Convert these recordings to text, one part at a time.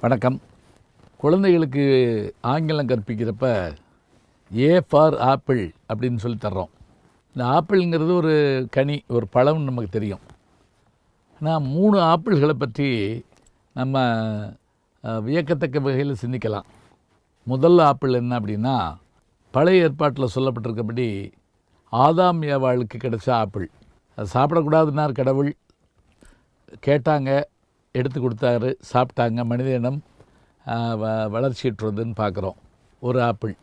வணக்கம். குழந்தைகளுக்கு ஆங்கிலம் கற்பிக்கிறப்ப ஏ ஃபார் ஆப்பிள் அப்படின்னு சொல்லி தர்றோம். இந்த ஆப்பிள்ங்கிறது ஒரு கனி ஒரு பழம்னு நமக்கு தெரியும். ஆனால் மூணு ஆப்பிள்களை பற்றி நம்ம வியக்கத்தக்க வகையில் சிந்திக்கலாம். முதல் ஆப்பிள் என்ன அப்படின்னா பழைய ஏற்பாட்டில் சொல்லப்பட்டிருக்கபடி ஆதாம் ஏவாளுக்கு கிடைச்ச ஆப்பிள். அது சாப்பிடக்கூடாதுன்னார் கடவுள். கேட்டாங்க எடுத்து கொடுத்தாரு சாப்பிட்டாங்க. மனித இனம் ஆஹ், பார்க்குறோம். ஒரு ஆப்பிள்.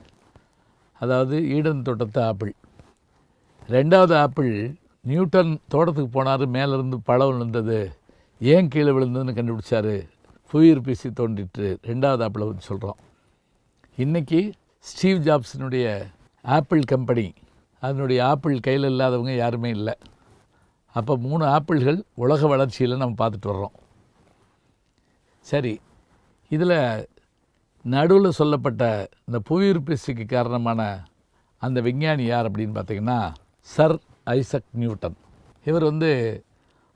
அதாவது ஈடன் தோட்டத்து ஆப்பிள். ரெண்டாவது ஆப்பிள் நியூட்டன் தோட்டத்துக்கு போனார் மேலேருந்து பழம் விழுந்தது. ஏன் கீழே விழுந்ததுன்னு கண்டுபிடிச்சாரு. புயிர் பீசி தோண்டிட்டு ரெண்டாவது ஆப்பிளை பற்றி சொல்கிறோம் இன்றைக்கி ஸ்டீவ் ஜாப்ஸினுடைய ஆப்பிள் கம்பெனி. அதனுடைய ஆப்பிள் கையில் இல்லாதவங்க யாருமே இல்லை. அப்போ மூணு ஆப்பிள்கள் உலக வளர்ச்சியில் நம்ம பார்த்துட்டு வர்றோம். சரி இதில் நடுவில் சொல்லப்பட்ட இந்த புவியீர்ப்பிசைக்கு காரணமான அந்த விஞ்ஞானி யார் அப்படின்னு பார்த்தீங்கன்னா சர் ஐசக் நியூட்டன். இவர் வந்து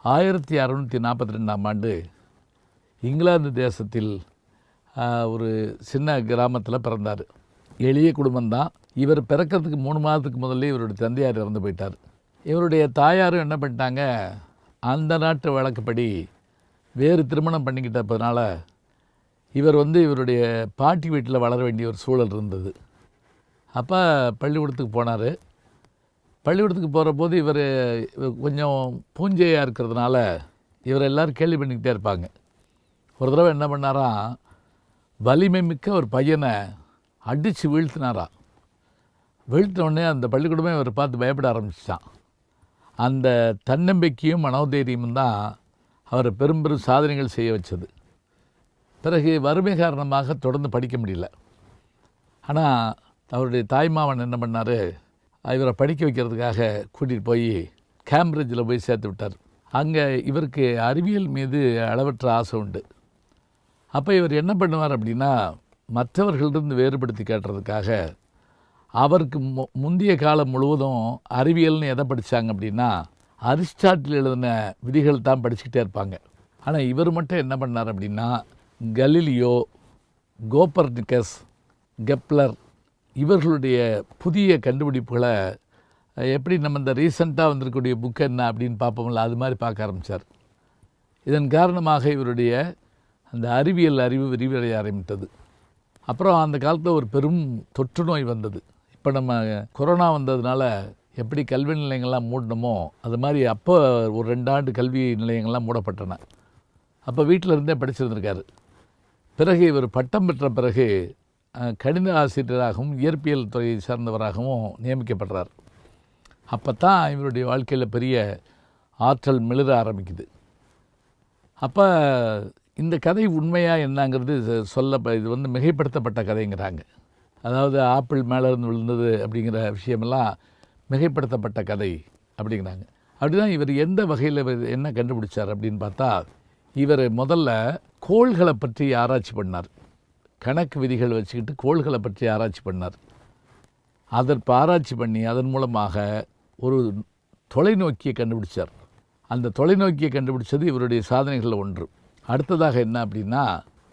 ஆயிரத்தி அறநூற்றி நாற்பத்தி ரெண்டாம் ஆண்டு இங்கிலாந்து தேசத்தில் ஒரு சின்ன கிராமத்தில் பிறந்தார். எளிய குடும்பம்தான் இவர் பிறக்கிறதுக்கு மூணு மாதத்துக்கு முதல்ல இவருடைய தந்தையார் இறந்து போயிட்டார். இவருடைய தாயாரும் என்ன பண்ணிட்டாங்க அந்த நாட்டு வழக்கப்படி வேறு திருமணம் பண்ணிக்கிட்டப்பனால இவர் வந்து இவருடைய பாட்டி வீட்டில் வளர வேண்டிய ஒரு சூழல் இருந்தது. அப்போ பள்ளிக்கூடத்துக்கு போனார். பள்ளிக்கூடத்துக்கு போகிற போது இவர் கொஞ்சம் பூஞ்சையாக இருக்கிறதுனால இவர் எல்லோரும் கேள்வி பண்ணிக்கிட்டே இருப்பாங்க. ஒரு தடவை என்ன பண்ணாராம் வலிமை மிக்க ஒரு பையனை அடித்து வீழ்த்தினாராம் வீழ்த்தின உடனே அந்த பள்ளிக்கூடமே இவர் பார்த்து பயப்பட ஆரம்பிச்சிட்டான். அந்த தன்னம்பிக்கையும் மனோதைரியமும் தான் அவரை பெரும் பெரும் சாதனைகள் செய்ய வச்சது. பிறகு வறுமை காரணமாக தொடர்ந்து படிக்க முடியல. ஆனால் அவருடைய தாய்மாவன் என்ன பண்ணார்? இவரை படிக்க வைக்கிறதுக்காக கூட்டிகிட்டு போய் கேம்பிரிட்ஜில் போய் சேர்த்து விட்டார். அங்கே இவருக்கு அறிவியல் மீது அளவற்ற ஆசை உண்டு. அப்போ இவர் என்ன பண்ணுவார் அப்படின்னா மற்றவர்களிருந்து வேறுபடுத்தி கேட்டுறதுக்காக அவருக்கு மு முந்தைய காலம் முழுவதும் அறிவியல்னு எதை படித்தாங்க அப்படின்னா அரிஸ்டாட்டில் எழுதின விதிகள் தான் படிச்சுக்கிட்டே இருப்பாங்க. ஆனால் இவர் மட்டும் என்ன பண்ணார் அப்படின்னா கலீலியோ கோப்பர்னிக்கஸ் கெப்லர் இவர்களுடைய புதிய கண்டுபிடிப்புகளை எப்படி நம்ம இந்த ரீசண்டாக வந்திருக்கக்கூடிய புக் என்ன அப்படின்னு பார்ப்போம்ல அது மாதிரி பார்க்க ஆரம்பித்தார் இதன் காரணமாக இவருடைய அந்த அறிவியல் அறிவு விரிவடைய ஆரம்பித்தது. அப்புறம் அந்த காலத்தில் ஒரு பெரும் தொற்று நோய் வந்தது. இப்போ நம்ம கொரோனா வந்ததுனால எப்படி கல்வி நிலையங்கள்லாம் மூடணுமோ அது மாதிரி அப்போ ஒரு ரெண்டு ஆண்டு கல்வி நிலையங்கள்லாம் மூடப்பட்டன. அப்போ வீட்டில் இருந்தே படிச்சிருந்திருக்காரு. பிறகு இவர் பட்டம் பெற்ற பிறகு கணித ஆசிரியராகவும் இயற்பியல் துறையை சார்ந்தவராகவும் நியமிக்கப்படுறார். அப்போ தான் இவருடைய வாழ்க்கையில் பெரிய ஆற்றல் மிளிர ஆரம்பிக்குது. அப்போ இந்த கதை உண்மையாக என்னங்கிறது சொல்ல இது வந்து மிகைப்படுத்தப்பட்ட கதைங்கிறாங்க. அதாவது ஆப்பிள் மேலே இருந்து விழுந்தது அப்படிங்கிற விஷயமெல்லாம் மிகைப்படுத்தப்பட்ட கதை அப்படிங்கிறாங்க. அப்படிதான் இவர் எந்த வகையில் என்ன கண்டுபிடிச்சார் அப்படின்னு பார்த்தா இவர் முதல்ல கோள்களை பற்றி ஆராய்ச்சி பண்ணார். கணக்கு விதிகள் வச்சுக்கிட்டு கோள்களை பற்றி ஆராய்ச்சி பண்ணார். அதற்கு ஆராய்ச்சி பண்ணி அதன் மூலமாக ஒரு தொலைநோக்கியை கண்டுபிடிச்சார். அந்த தொலைநோக்கியை கண்டுபிடிச்சது இவருடைய சாதனைகளில் ஒன்று. அடுத்ததாக என்ன அப்படின்னா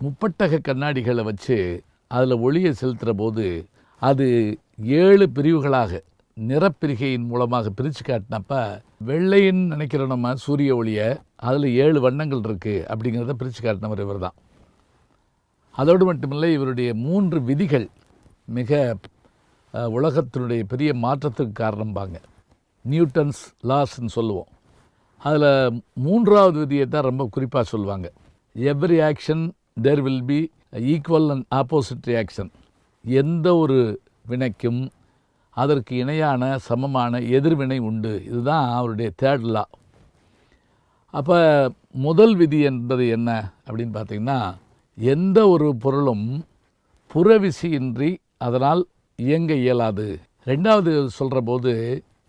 முப்பட்டக கண்ணாடிகளை வச்சு அதில் ஒளியை செலுத்துகிற போது அது ஏழு பிரிவுகளாக நிறப்பிரிகையின் மூலமாக பிரித்து காட்டினப்ப வெள்ளைன்னு நினைக்கிற நம்ம சூரிய ஒளியை அதில் ஏழு வண்ணங்கள் இருக்குது அப்படிங்கிறத பிரித்து காட்டினவர் இவர் தான் அதோடு மட்டுமில்லை இவருடைய மூன்று விதிகள் மிக உலகத்தினுடைய பெரிய மாற்றத்துக்கு காரணம்பாங்க. நியூட்டன்ஸ் லாஸ்ன்னு சொல்லுவோம். அதில் மூன்றாவது விதியை தான் ரொம்ப குறிப்பாக சொல்லுவாங்க every action there will be equal and opposite reaction. எந்த ஒரு வினைக்கும் அதற்கு இணையான சமமான எதிர்வினை உண்டு. இதுதான் அவருடைய தேர்ட் லா அப்போ முதல் விதி என்பது என்ன அப்படின்னு பார்த்தீங்கன்னா எந்த ஒரு பொருளும் புறவிசையின்றி அதனால் இயங்க இயலாது. ரெண்டாவது சொல்கிற போது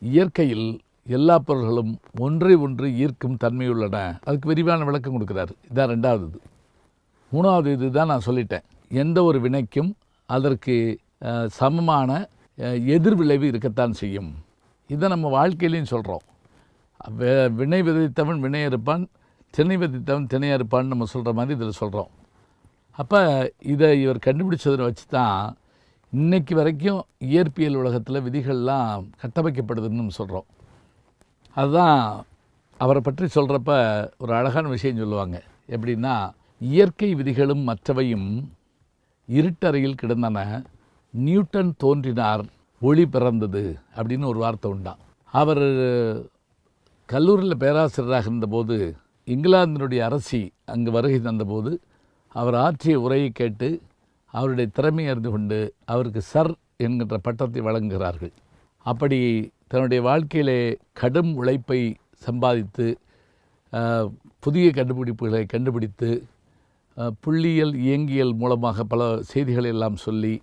இயற்கையில் எல்லா பொருள்களும் ஒன்றை ஒன்று ஈர்க்கும் தன்மையுள்ளன அதுக்கு விரிவான விளக்கம் கொடுக்குறாரு. இதான் ரெண்டாவது. இது மூணாவது இது தான் நான் சொல்லிட்டேன். எந்த ஒரு வினைக்கும் அதற்கு சமமான எதிர்விளைவு இருக்கத்தான் செய்யும். இதை நம்ம வாழ்க்கையிலையும் சொல்கிறோம் வினை விதைத்தவன் வினையாக இருப்பான் திணை விதைத்தவன் திணையாக இருப்பான்னு நம்ம சொல்கிற மாதிரி இதில் சொல்கிறோம் அப்போ இதை இவர் கண்டுபிடிச்சதை வச்சு தான் இன்னைக்கு வரைக்கும் இயற்பியல் உலகத்தில் விதிகள்லாம் கட்டமைக்கப்படுதுன்னு சொல்கிறோம் அதுதான் அவரை பற்றி சொல்கிறப்ப ஒரு அழகான விஷயம் சொல்லுவாங்க. எப்படின்னா இயற்கை விதிகளும் மற்றவையும் இருட்டறையில் கிடந்தன. நியூட்டன் தோன்றினார் ஒளி பிறந்தது அப்படின்னு ஒரு வார்த்தை உண்டான் அவர் கல்லூரியில் பேராசிரியராக இருந்தபோது இங்கிலாந்தினுடைய அரசி அங்கு வருகை தந்தபோது அவர் ஆற்றிய உரையை கேட்டு அவருடைய திறமையை அறிந்து கொண்டு அவருக்கு சர் என்கின்ற பட்டத்தை வழங்குகிறார்கள். அப்படி தன்னுடைய வாழ்க்கையிலே கடும் உழைப்பை சம்பாதித்து புதிய கண்டுபிடிப்புகளை கண்டுபிடித்து புள்ளியியல் இயங்கியல் மூலமாக பல செய்திகளை எல்லாம் சொல்லி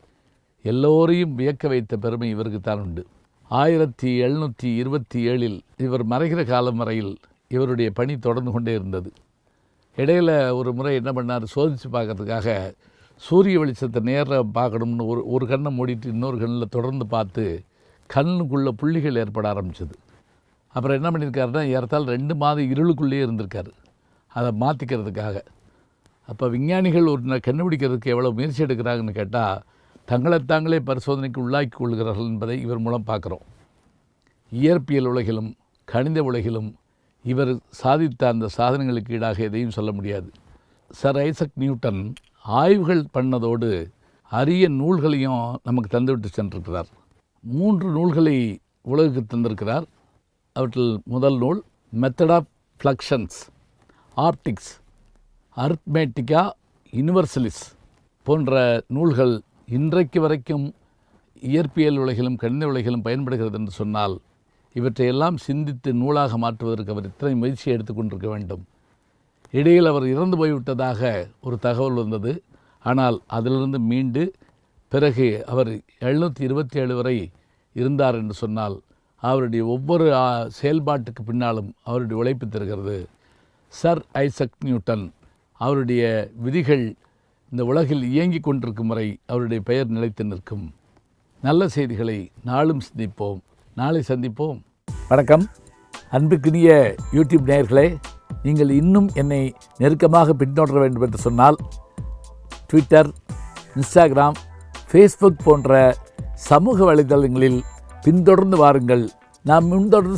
எல்லோரையும் வியக்க வைத்த பெருமை இவருக்கு தான் உண்டு. ஆயிரத்தி எழுநூற்றி இருபத்தி ஏழில் இவர் மறைகிற காலம் வரையில் இவருடைய பணி தொடர்ந்து கொண்டே இருந்தது. இடையில ஒரு முறை என்ன பண்ணார்? சோதித்து பார்க்கறதுக்காக சூரிய வெளிச்சத்தை நேராக பார்க்கணும்னு ஒரு ஒரு கண்ணை மூடிட்டு இன்னொரு கண்ணில் தொடர்ந்து பார்த்து கண்ணுக்குள்ளே புள்ளிகள் ஏற்பட ஆரம்பிச்சது. அப்புறம் என்ன பண்ணியிருக்காருன்னா ஏறத்தால் ரெண்டு மாதம் இருளுக்குள்ளேயே இருந்திருக்காரு. அதை மாற்றிக்கிறதுக்காக அப்போ விஞ்ஞானிகள் ஒரு கண்டுபிடிக்கிறதுக்கு எவ்வளோ முயற்சி எடுக்கிறாங்கன்னு கேட்டால் தங்களை தாங்களே பரிசோதனைக்கு உள்ளாக்கி கொள்கிறார்கள் என்பதை இவர் மூலம் பார்க்குறோம். இயற்பியல் உலகிலும் கணித உலகிலும் இவர் சாதித்த அந்த சாதனைகளுக்கு ஈடாக எதையும் சொல்ல முடியாது. சர் ஐசக் நியூட்டன் ஆய்வுகள் பண்ணதோடு அரிய நூல்களையும் நமக்கு தந்துவிட்டு சென்றிருக்கிறார். மூன்று நூல்களை உலகுக்கு தந்திருக்கிறார். அவற்றில் முதல் நூல் method of fluxions optics Arithmetica Universalis போன்ற நூல்கள் இன்றைக்கு வரைக்கும் இயற்பியல் உலகிலும் கணித உலகிலும் பயன்படுகிறது என்று சொன்னால் இவற்றையெல்லாம் சிந்தித்து நூலாக மாற்றுவதற்கு அவர் இத்தனை முயற்சி எடுத்துக்கொண்டிருக்க வேண்டும். இடையில் அவர் இறந்து போய்விட்டதாக ஒரு தகவல் வந்தது. ஆனால் அதிலிருந்து மீண்டு பிறகு அவர் எழுநூற்றி இருபத்தி ஏழு வரை இருந்தார் என்று சொன்னால் அவருடைய ஒவ்வொரு செயல்பாட்டுக்கு பின்னாலும் அவருடைய உழைப்பு தருகிறது. சர் ஐசக் நியூட்டன் அவருடைய விதிகள் இந்த உலகில் இயங்கிக் கொண்டிருக்கும் வரை அவருடைய பெயர் நிலைத்து நிற்கும். நல்ல செய்திகளை நாளும் சிந்திப்போம். நாளை சந்திப்போம். வணக்கம். அன்புக்குரிய யூடியூப் நேயர்களே நீங்கள் இன்னும் என்னை நெருக்கமாக பின்தொடர வேண்டும் என்று சொன்னால் ட்விட்டர் இன்ஸ்டாகிராம் ஃபேஸ்புக் போன்ற சமூக வலைதளங்களில் பின்தொடர்ந்து வாருங்கள். நாம் முன்தொடர்ந்து